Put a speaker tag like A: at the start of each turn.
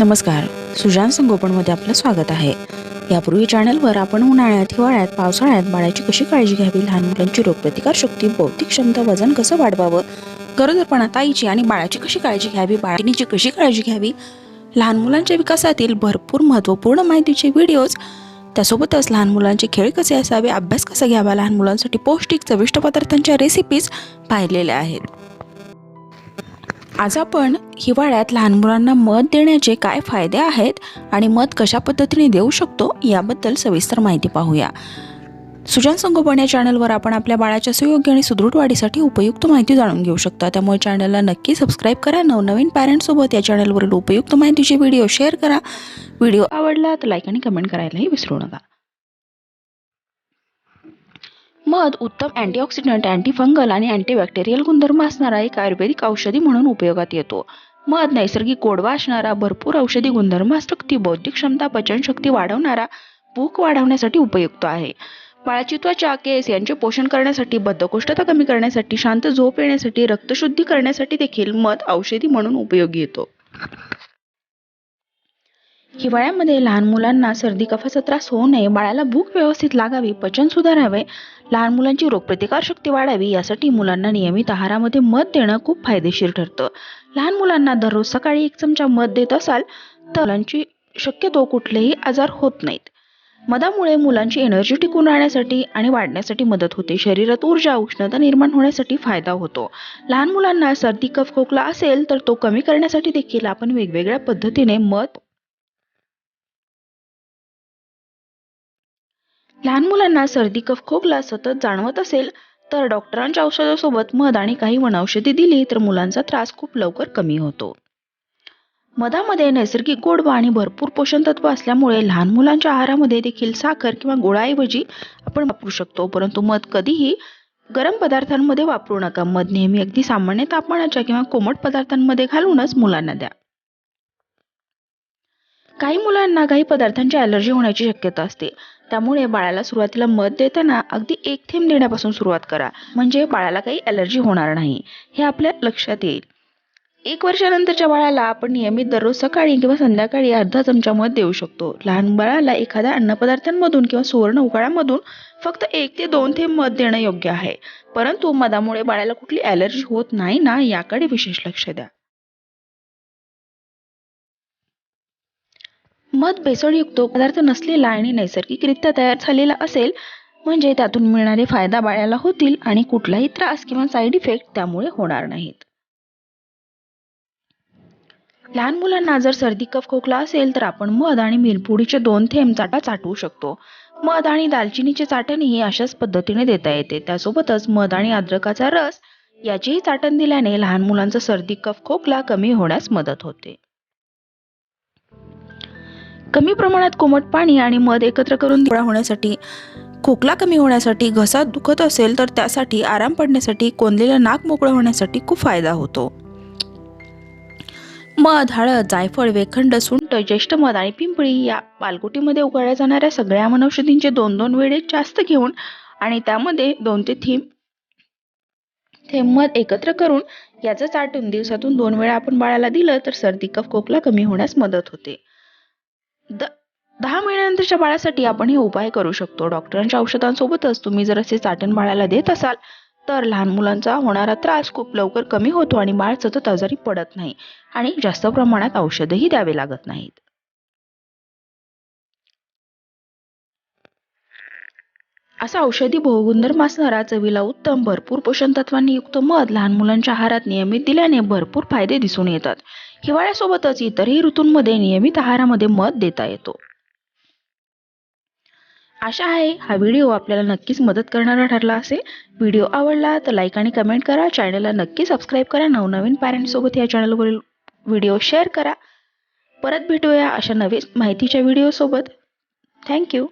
A: नमस्कार. सुजान संगोपनमध्ये आपलं स्वागत आहे. यापूर्वी चॅनलवर आपण उन्हाळ्यात हिवाळ्यात पावसाळ्यात बाळाची कशी काळजी घ्यावी लहान मुलांची रोगप्रतिकार शक्ती बौद्धिक क्षमता वजन कसं वाढवावं गरोदरपणा ताईची आणि बाळाची कशी काळजी घ्यावी बाळिनीची कशी काळजी घ्यावी लहान मुलांच्या विकासातील भरपूर महत्त्वपूर्ण माहितीचे व्हिडिओज त्यासोबतच लहान मुलांचे खेळ कसे असावे अभ्यास कसा घ्यावा लहान मुलांसाठी पौष्टिक चविष्ट पदार्थांच्या रेसिपीज पाहिलेल्या आहेत. आज आपण हिवाळ्यात लहान मुलांना मध देण्याचे काय फायदे आहेत आणि मध कशा पद्धतीने देऊ शकतो याबद्दल सविस्तर माहिती पाहूया. सुजान संगोपन या चॅनलवर आपण आपल्या बाळाच्या सुयोग्य आणि सुदृढ वाढीसाठी उपयुक्त माहिती जाणून घेऊ शकता. त्यामुळे चॅनलला नक्की सबस्क्राईब करा नवनवीन पॅरेंट्ससोबत या चॅनलवरील उपयुक्त माहितीचे व्हिडिओ शेअर करा. व्हिडिओ आवडला तर लाईक आणि कमेंट करायलाही विसरू नका. मध उत्तम अँटीऑक्सिडंट अँटीफंगल आणि अँटीबॅक्टेरियल गुणधर्म असणारा एक आयुर्वेदिक औषधी म्हणून उपयोगात येतो. मध नैसर्गिक गोडवा असणारा भरपूर औषधी गुणधर्म शक्ती बौद्धिक क्षमता पचनशक्ती वाढवणारा भूक वाढवण्यासाठी उपयुक्त आहे. बाळाची त्वचा केस यांचे पोषण करण्यासाठी बद्धकोष्ठता कमी करण्यासाठी शांत झोप येण्यासाठी रक्तशुद्धी करण्यासाठी देखील मध औषधी म्हणून उपयोगी येतो. हिवाळ्यामध्ये लहान मुलांना सर्दी कफाचा त्रास होऊ नये बाळाला भूक व्यवस्थित लागावी पचन सुधारावे लहान मुलांची रोगप्रतिकार शक्ती वाढावी यासाठी मुलांना नियमित आहारामध्ये मध देणं खूप फायदेशीर ठरतं. लहान मुलांना दररोज सकाळी एक चमचा मध देत असाल तर मुलांची शक्यतो कुठलेही आजार होत नाहीत. मधामुळे मुलांची एनर्जी टिकून राहण्यासाठी आणि वाढण्यासाठी मदत होते. शरीरात ऊर्जा उष्णता निर्माण होण्यासाठी फायदा होतो. लहान मुलांना सर्दी कफ खोकला असेल तर तो कमी करण्यासाठी देखील आपण वेगवेगळ्या पद्धतीने मध लहान मुलांना सर्दी कफ खोकला सतत जाणवत असेल तर डॉक्टरांच्या औषधासोबत मध आणि काही वनौषधी दिली तर मुलांचा त्रास खूप लवकर कमी होतो. मधामध्ये नैसर्गिक गोडवा आणि भरपूर पोषण तत्व असल्यामुळे लहान मुलांच्या आहारामध्ये देखील साखर किंवा गोळाऐवजी आपण वापरू शकतो परंतु मध कधीही गरम पदार्थांमध्ये वापरू नका. मध नेहमी अगदी सामान्य तापमानाच्या किंवा कोमट पदार्थांमध्ये घालूनच मुलांना द्या. काही मुलांना काही पदार्थांची ॲलर्जी होण्याची शक्यता असते. त्यामुळे बाळाला सुरुवातीला मध देताना अगदी एक थेंब देण्यापासून सुरुवात करा. म्हणजे बाळाला काही ॲलर्जी होणार नाही. हे आपल्या लक्षात येईल. एक वर्षानंतरच्या बाळाला आपण नियमित दररोज सकाळी किंवा संध्याकाळी अर्धा चमचा मध देऊ शकतो. लहान बाळाला एखाद्या अन्नपदार्थांमधून किंवा सुवर्ण उकाळामधून फक्त एक ते दोन थेंब मध देणं योग्य आहे. परंतु मधामुळे बाळाला कुठली ॲलर्जी होत नाही ना याकडे विशेष लक्ष द्या. मध भेसळयुक्त पदार्थ नसलेला आणि नैसर्गिकरित्या तयार झालेला असेल म्हणजे त्यातून मिळणारे फायदा बाळाला होतील आणि कुठलाही त्रास किंवा साईड इफेक्ट त्यामुळे होणार नाहीत. लहान मुलांना जर सर्दी कफ खोकला असेल तर आपण मध आणि मिरपुडीचे दोन थेंब चाटा चाटवू शकतो. मध आणि दालचिनीचे चाटणही अशाच पद्धतीने देता येते. त्यासोबतच मध आणि अद्रकाचा रस याचीही चाटण दिल्याने लहान मुलांचा सर्दी कफ खोकला कमी होण्यास मदत होते. कमी प्रमाणात कोमट पाणी आणि मध एकत्र करून गोळा होण्यासाठी खोकला कमी होण्यासाठी घसा दुखत असेल तर त्यासाठी आराम पडण्यासाठी कोंदलेलं नाक मोकळं होण्यासाठी खूप फायदा होतो. मध हळद जायफळ वेखंड सुंठ ज्येष्ठ मध आणि पिंपळी या पालगुटीमध्ये उगाळल्या जाणाऱ्या सगळ्या वनौषधींचे दोन दोन वेळे जास्त घेऊन आणि त्यामध्ये दोन ते थीम थेंब मध एकत्र करून याचं चाटून दिवसातून दोन वेळा आपण बाळाला दिलं तर सर्दी कफ खोकला कमी होण्यास मदत होते. द दहा महिन्यानंतरच्या बाळासाठी आपण हे उपाय करू शकतो. डॉक्टरांच्या औषधांसोबतच तुम्ही जर असे चाटण बाळाला देत असाल तर लहान मुलांचा होणारा त्रास खूप लवकर कमी होतो आणि बाळ सतत आजारी पडत नाही आणि जास्त प्रमाणात औषधही द्यावे लागत नाहीत. असा औषधी बहुगुणधर्म असणारा चवीला उत्तम भरपूर पोषण तत्वांनी युक्त मध लहान मुलांच्या आहारात नियमित दिल्याने भरपूर फायदे दिसून येतात. हिवाळ्यासोबतच इतरही ऋतूंमध्ये नियमित आहारामध्ये मध देता येतो. आशा आहे हा व्हिडिओ आपल्याला नक्कीच मदत करणारा ठरला असेल. व्हिडिओ आवडला तर लाईक आणि कमेंट करा. चॅनलला नक्की सबस्क्राईब करा. नवनवीन पॅरेंट्ससोबत या चॅनलवरील व्हिडिओ शेअर करा. परत भेटूया अशा नवीन माहितीच्या व्हिडिओसोबत. थँक्यू.